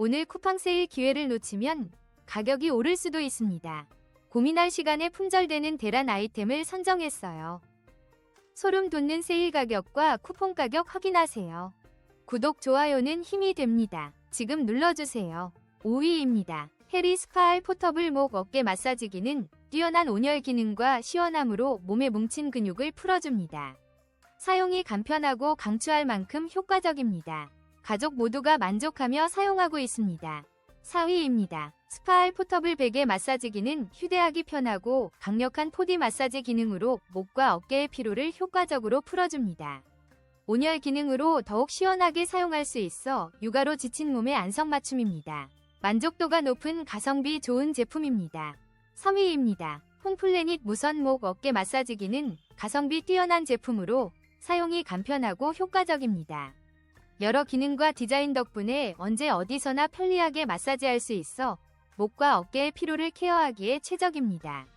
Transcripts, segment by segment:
오늘 쿠팡 세일 기회를 놓치면 가격이 오를 수도 있습니다. 고민할 시간에 품절되는 대란 아이템을 선정했어요. 소름 돋는 세일 가격과 쿠폰 가격 확인하세요. 구독, 좋아요는 힘이 됩니다. 지금 눌러주세요. 5위입니다. 해리 스파알 포터블 목 어깨 마사지기는 뛰어난 온열 기능과 시원함으로 몸에 뭉친 근육을 풀어줍니다. 사용이 간편하고 강추할 만큼 효과적입니다. 가족 모두가 만족하며 사용하고 있습니다. 4위입니다. 스파알 포터블 베개 마사지기는 휴대하기 편하고 강력한 포디 마사지 기능으로 목과 어깨의 피로를 효과적으로 풀어줍니다. 온열 기능으로 더욱 시원하게 사용할 수 있어 육아로 지친 몸의 안성맞춤입니다. 만족도가 높은 가성비 좋은 제품입니다. 3위입니다. 홈플래닛 무선 목 어깨 마사지기는 가성비 뛰어난 제품으로 사용이 간편하고 효과적입니다. 여러 기능과 디자인 덕분에 언제 어디서나 편리하게 마사지할 수 있어 목과 어깨의 피로를 케어하기에 최적입니다.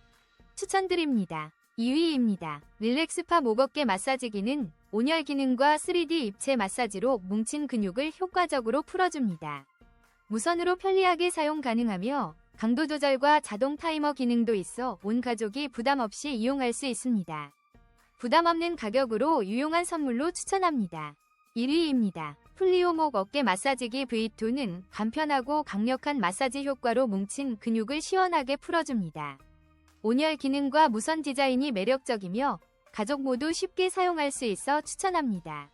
추천드립니다. 2위입니다. 릴렉스파 목어깨 마사지기는 온열 기능과 3D 입체 마사지로 뭉친 근육을 효과적으로 풀어줍니다. 무선으로 편리하게 사용 가능하며 강도 조절과 자동 타이머 기능도 있어 온 가족이 부담 없이 이용할 수 있습니다. 부담 없는 가격으로 유용한 선물로 추천합니다. 1위입니다. 플리오목 어깨 마사지기 V2는 간편하고 강력한 마사지 효과로 뭉친 근육을 시원하게 풀어줍니다. 온열 기능과 무선 디자인이 매력적이며 가족 모두 쉽게 사용할 수 있어 추천합니다.